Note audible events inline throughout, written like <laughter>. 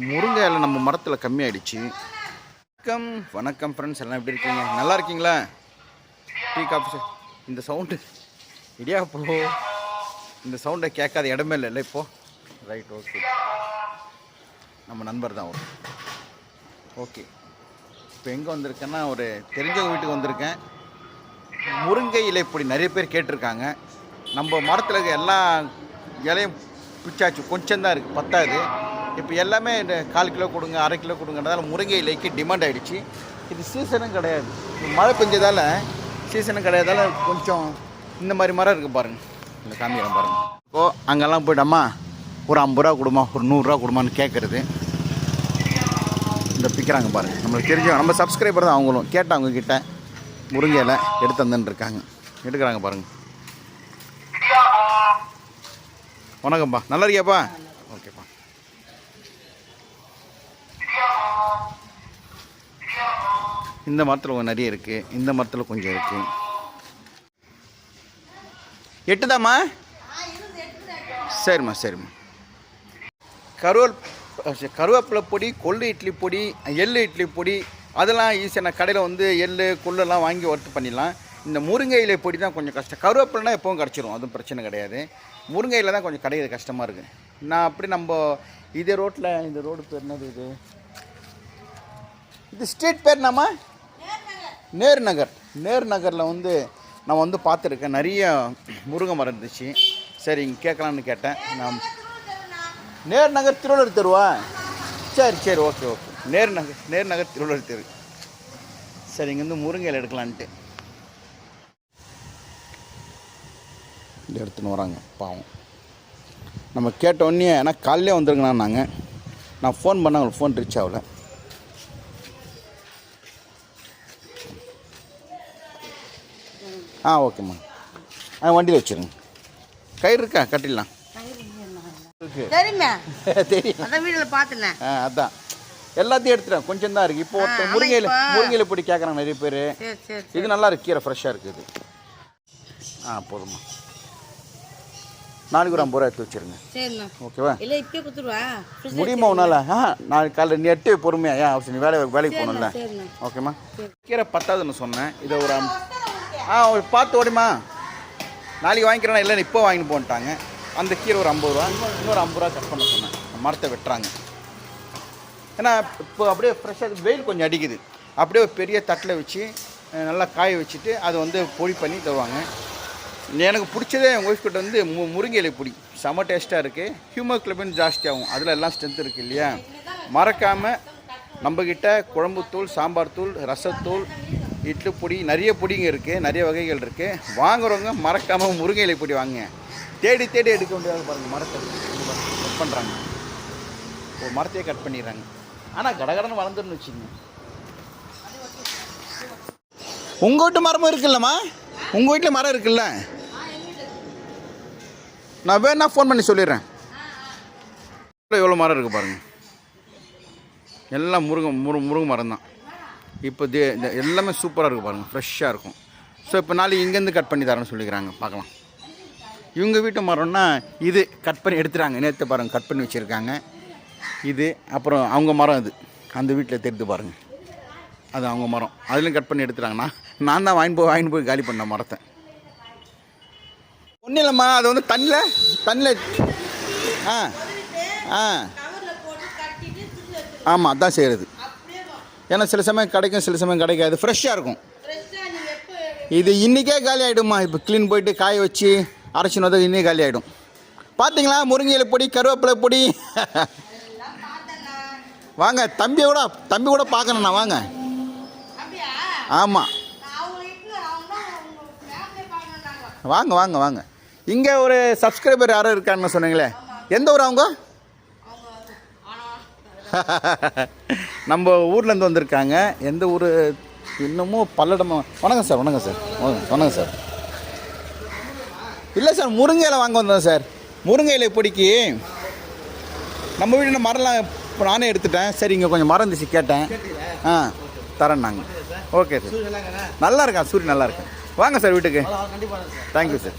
முருங்கை இலை நம்ம மரத்தில் கம்மியாயிடுச்சு. வணக்கம் வணக்கம் ஃப்ரெண்ட்ஸ் எல்லாம் எப்படி இருக்கீங்க? நல்லா இருக்கீங்களா? டீ காஃபி இந்த சவுண்டு இடியா ப்ரோ இந்த சவுண்டை கேட்காத இடமே இல்லை இல்லை இப்போது ரைட் ஓகே நம்ம நண்பர் தான் ஒரு ஓகே இப்போ எங்கே வந்திருக்கேன்னா ஒரு தெரிஞ்சவங்க வீட்டுக்கு வந்திருக்கேன். முருங்கை இலை இப்படி நிறைய பேர் கேட்டிருக்காங்க. நம்ம மரத்தில் எல்லா இலையும் பிச்சாச்சு. கொஞ்சம் தான் இருக்குது பத்தாது. இப்போ எல்லாமே இந்த கால் கிலோ கொடுங்க அரை கிலோ கொடுங்கன்றதால முருங்கை இலைக்கு டிமாண்ட் ஆகிடுச்சு இது சீசனும் கிடையாது. மழை பெஞ்சதால் சீசனும் கிடையாதால கொஞ்சம் இந்த மாதிரி மரம் இருக்குது பாருங்கள் இந்த காமிக்கிறேன் பாருங்கள் இப்போ அங்கெல்லாம் போய்ட்டோமா? ஒரு ஐம்பது ரூபா கொடுமா ஒரு நூறுரூவா கொடுமான்னு கேட்குறது இந்த பிக்கிறாங்க பாருங்க. நம்மளுக்கு தெரிஞ்ச நம்ம சப்ஸ்கிரைபர் தான் அவங்களும். கேட்டேன் அவங்கக்கிட்ட முருங்கை இலை எடுத்து வந்துன்னு எடுக்கிறாங்க பாருங்கள் வணக்கம்ப்பா. நல்லா இருக்கியாப்பா? இந்த மரத்தில் கொஞ்சம் நிறைய இருக்குது இந்த மரத்தில் கொஞ்சம் இருக்குது எட்டுதாம்மா? சரிம்மா சரிம்மா. கருவேல் கருவேப்பிலை பொடி கொள்ளு இட்லி பொடி எள்ளு இட்லி பொடி அதெல்லாம் ஈஸியாக நான் கடையில் வந்து எள்ளு கொள்ளெல்லாம் வாங்கி ஒர்த்து பண்ணிடலாம். இந்த முருங்கை இலை பொடி தான் கொஞ்சம் கஷ்டம். கருவேப்பிலைனா எப்பவும் கிடச்சிரும் அதுவும் பிரச்சனை கிடையாது. முருங்கை இலை தான் கொஞ்சம் கிடையாது கஷ்டமாக இருக்குது நான் அப்படி நம்ம இதே ரோட்டில் இந்த ரோடு பேர் என்னது இது? இது ஸ்ட்ரீட் பேர் என்னம்மா? நேரு நகர். நேரு நகரில் வந்து நான் வந்து பார்த்துருக்கேன். நிறைய முருங்கை மரம் இருந்துச்சு. சரி இங்கே கேட்கலான்னு கேட்டேன். நான் நேர் நகர் திருவள்ளுவர் தெருவா? சரி சரி ஓகே ஓகே. நேர் நகர் நேர் நகர் திருவள்ளுவர் தெரு. சரி இங்கேருந்து முருங்கையில் எடுக்கலான்ட்டு. எடுத்துன்னு வராங்க பாவம். நம்ம கேட்ட உடனே ஏன்னா காலையிலே வந்துருங்கண்ணா நாங்கள் நான் ஃபோன் பண்ண அவங்களுக்கு ஃபோன் ரீச் ஆகல. ஆ ஓகேம்மா ஆ வண்டியில் வச்சுருங்க. கயிறு இருக்கா? கட்டிடலாம். தெரியுமே? அதான் எல்லாத்தையும் எடுத்துட்டேன். கொஞ்சம் தான் இருக்குது இப்போ ஒருத்தர் முருங்கையில் முருங்கையில் பொடி கேட்குறாங்க நிறைய பேர். இது நல்லா இருக்கு. கீரை ஃப்ரெஷ்ஷாக இருக்குது. ஆ போதும்மா. நாளைக்கு ஒரு ஐம்பது ரூபா எடுத்து வச்சிருங்க. ஓகேவா இல்ல முடியுமா உன்னால? ஆ நாளைக்கு காலையில் நீ எட்டு பொறுமையா. ஏன் அவசியம் நீ வேலை வேலைக்கு போகணும்ல. ஓகேம்மா கீரை பத்தாதுன்னு சொன்னேன். இதை ஒரு ஆ பார்த்து ஓடிமா நாளைக்கு வாங்கிக்கிறேன் இல்லை இப்போ வாங்கிட்டு போன்ட்டாங்க. அந்த கீரை ஒரு ஐம்பது ரூபா. இன்னொரு ஐம்பது ரூபா கட் பண்ண சொன்னேன். மரத்தை வெட்டுறாங்க. ஏன்னா இப்போ அப்படியே ஃப்ரெஷ்ஷாக வெயில் கொஞ்சம் அடிக்குது. அப்படியே ஒரு பெரிய தட்டில் வச்சு நல்லா காய வச்சுட்டு அதை வந்து பொடி பண்ணி தருவாங்க. எனக்கு பிடிச்சதே என் ஒய்ஃப் கிட்ட வந்து மு முருங்கை இலை பொடி. செம டேஸ்ட்டாக இருக்குது ஹியூமோக்ளோபின் ஜாஸ்தியாகும். அதில் எல்லாம் ஸ்ட்ரென்த் இருக்குது இல்லையா? மறக்காமல் நம்மக்கிட்ட குழம்புத்தூள் சாம்பார் தூள் ரசத்தூள் இட்லி பொடி நிறைய பொடிங்க இருக்குது நிறைய வகைகள் இருக்குது வாங்குறவங்க மறக்காமல் முருங்கை இலை பொடி வாங்குங்க. தேடி தேடி எடுக்க முடியாது பாருங்கள் மரத்தை கட் பண்ணுறாங்க ஒரு மரத்தையே கட் பண்ணிடுறாங்க. ஆனால் கடகடன்னு வளர்ந்துருன்னு வச்சுங்க உங்கள் வீட்டு மரமும் இருக்குல்லம்மா? உங்கள் வீட்டில் மரம் இருக்குல்ல? நான் வேணா ஃபோன் பண்ணி சொல்லிடுறேன். எவ்வளோ மரம் இருக்குது பாருங்கள் எல்லாம் முருங்கை முரு முருங்கை மரம் தான் இப்போ தே இந்த எல்லாமே சூப்பராக இருக்கும் பாருங்கள் ஃப்ரெஷ்ஷாக இருக்கும். ஸோ இப்போ நாளைக்கு இங்கேருந்து கட் பண்ணி தரேன்னு சொல்லிக்கிறாங்க பார்க்கலாம். இவங்க வீட்டு மரம்னா இது கட் பண்ணி எடுத்துகிறாங்க நேற்று பாருங்கள் கட் பண்ணி வச்சுருக்காங்க. இது அப்புறம் அவங்க மரம் இது. அந்த வீட்டில் தெரிந்து பாருங்கள் அது அவங்க மரம். அதுலேயும் கட் பண்ணி எடுத்துகிறாங்கண்ணா நான் தான் வாங்கி போய் வாங்கி போய் காலி பண்ண மரத்தை. ஒன்றும் இல்லைம்மா அது வந்து தண்ணியில் தண்ணியில் ஆ ஆ. ஆமாம் அதான் செய்கிறது ஏன்னா சில சமயம் கிடைக்கும் சில சமயம் கிடைக்காது. ஃப்ரெஷ்ஷாக இருக்கும். இது இன்றைக்கே காலி ஆகிடும்மா இப்போ க்ளீன் போயிட்டு காய வச்சு அரைச்சின்னு வந்து இன்னே காலி ஆகிடும் பார்த்தீங்களா முருங்கையில பொடி கருவேப்பிலை பொடி. வாங்க தம்பியை கூட தம்பி கூட பார்க்கணுண்ணா வாங்க. ஆமாம் வாங்க வாங்க வாங்க. இங்கே ஒரு சப்ஸ்கிரைபர் யாரும் இருக்கான்னு சொன்னீங்களே. எந்த ஊர் அவங்க <laughs> நம்ம ஊர்லேருந்து வந்திருக்காங்க. எந்த ஊர்? இன்னமும் பல்லடமும் வணக்கம் சார் வணக்கம் சார். வணக்கம் வணக்கம் சார். இல்லை சார் முருங்கை இலை வாங்க வந்தோம் சார். முருங்கை இலை நம்ம வீட்டில் மரம்லாம் இப்போ நானே எடுத்துட்டேன். சரி இங்கே கொஞ்சம் மரம் இருந்துச்சு கேட்டேன். ஆ தரேன் நாங்கள் ஓகே சார். நல்லா இருக்கேன் சூரியன் நல்லா இருக்கேன் வாங்க சார் வீட்டுக்கு. Thank you sir.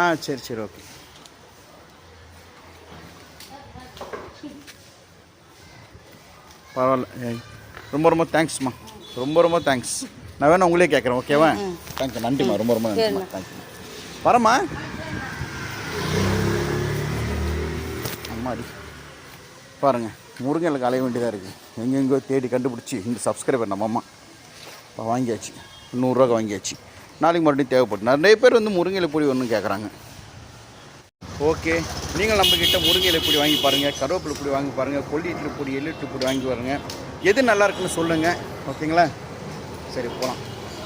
ஆ சரி சரி ஓகே. பரவாயில்ல. ரொம்ப ரொம்ப தேங்க்ஸ்மா ரொம்ப ரொம்ப தேங்க்ஸ் நான் வேணா உங்களே கேட்குறேன் ஓகேவா தேங்க்யூ நன்றிம்மா. ரொம்ப ரொம்ப நன்றிம்மா. தேங்க்யூ வரம்மா. அம்மாடி பாருங்கள் முருங்கலுக்கு அலைய வேண்டியதாக இருக்குது எங்கெங்கோ தேடி கண்டுபிடிச்சி இந்த சப்ஸ்கிரைபர் நம்ம அம்மா. இப்போ வாங்கியாச்சு. நூறுரூவா வாங்கியாச்சு. நாளைக்கு மறுபடியும் தேவைப்படும். நிறைய பேர் வந்து முருங்கையில் பொடி ஒன்று கேட்குறாங்க ஓகே நீங்கள் நம்மக்கிட்ட முருங்கையில் பொடி வாங்கி பாருங்கள் கருவேப்பிலை பொடி வாங்கி பாருங்கள் கொல்லி இட்லி பொடி எள்ளு இட்லி பொடி வாங்கி பாருங்க. எது நல்லா இருக்குன்னு சொல்லுங்கள் ஓகேங்களா? சரி போகலாம்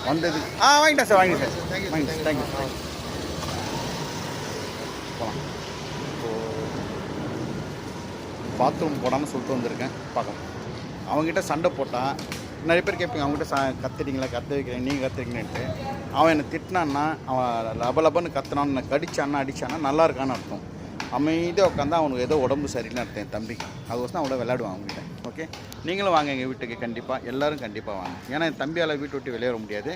வந்தது. ஆ வாங்கிட்டேன் சார் வாங்கிட்டேன் சார். வாங்கிட்டேன் தேங்க்யூ போகலாம் பாத்ரூம் போடாமல் சொல்லிட்டு வந்திருக்கேன். பார்க்கலாம். அவங்ககிட்ட சண்டை போட்டால் நிறைய பேர் கேட்பீங்க அவங்ககிட்ட ச கத்துறீங்களா? கத்த வைக்கிறீங்க நீங்கள் கத்துறீங்கன்ட்டு அவன் என்னை திட்டினான்னா அவன் லப லபன்னு கத்துனான்னு கடிச்சான்னா அடிச்சானா நல்லா இருக்கான்னு அர்த்தம். அமைதியாக உட்காந்து அவனுக்கு ஏதோ உடம்பு சரியில்லை அர்த்தம் என் தம்பிக்கு அதுக்கோசம் அவனோட விளையாடுவான் அவங்ககிட்ட ஓகே நீங்களும் வாங்க எங்கள் வீட்டுக்கு. கண்டிப்பாக எல்லோரும் கண்டிப்பாக வாங்க. ஏன்னா என் தம்பியால் வீட்டு விட்டு வெளியேற முடியாது.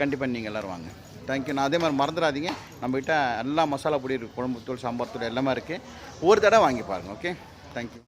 கண்டிப்பாக நீங்கள் எல்லோரும் வாங்க. தேங்க்யூ நான் அதே மாதிரி மறந்துடாதீங்க. நம்மகிட்ட எல்லா மசாலா பொடி இருக்குது குழம்பு தூள் சாம்பார் தூள் எல்லாமே இருக்குது ஒரு தடவை வாங்கி பாருங்கள் ஓகே தேங்க்யூ